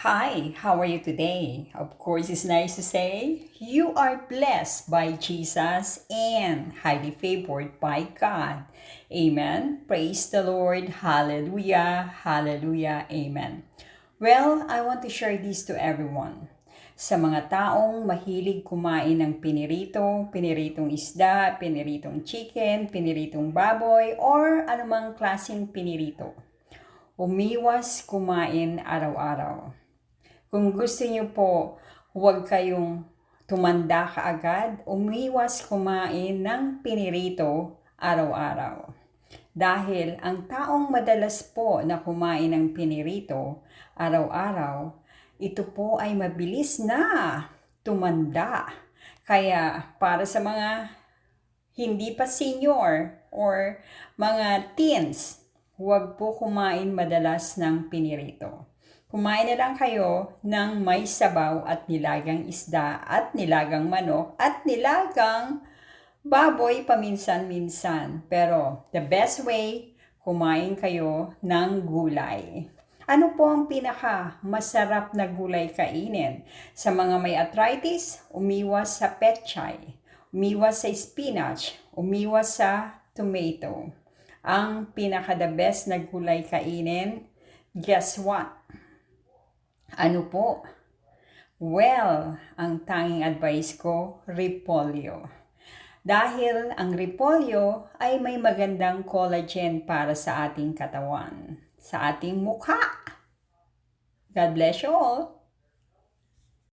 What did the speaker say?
Hi, how are you today? Of course, it's nice to say you are blessed by Jesus and highly favored by God. Amen. Praise the Lord. Hallelujah. Hallelujah. Amen. Well, I want to share this to everyone. Sa mga taong mahilig kumain ng pinirito, piniritong isda, piniritong chicken, piniritong baboy, or anumang klaseng pinirito. Umiwas kumain araw-araw. Kung gusto niyo po, huwag kayong tumanda kaagad, umiwas kumain ng pinirito araw-araw. Dahil ang taong madalas po na kumain ng pinirito araw-araw, ito po ay mabilis na tumanda. Kaya para sa mga hindi pa senior or mga teens, huwag po kumain madalas ng pinirito. Kumain na lang kayo ng may sabaw at nilagang isda at nilagang manok at nilagang baboy paminsan-minsan. Pero the best way, kumain kayo ng gulay. Ano po ang pinaka masarap na gulay kainin? Sa mga may arthritis, umiwas sa petchay, umiwas sa spinach, umiwas sa tomato. Ang pinaka the best na gulay kainin, guess what? Ano po? Well, ang tanging advice ko, repolyo. Dahil ang repolyo ay may magandang collagen para sa ating katawan, sa ating mukha. God bless you all.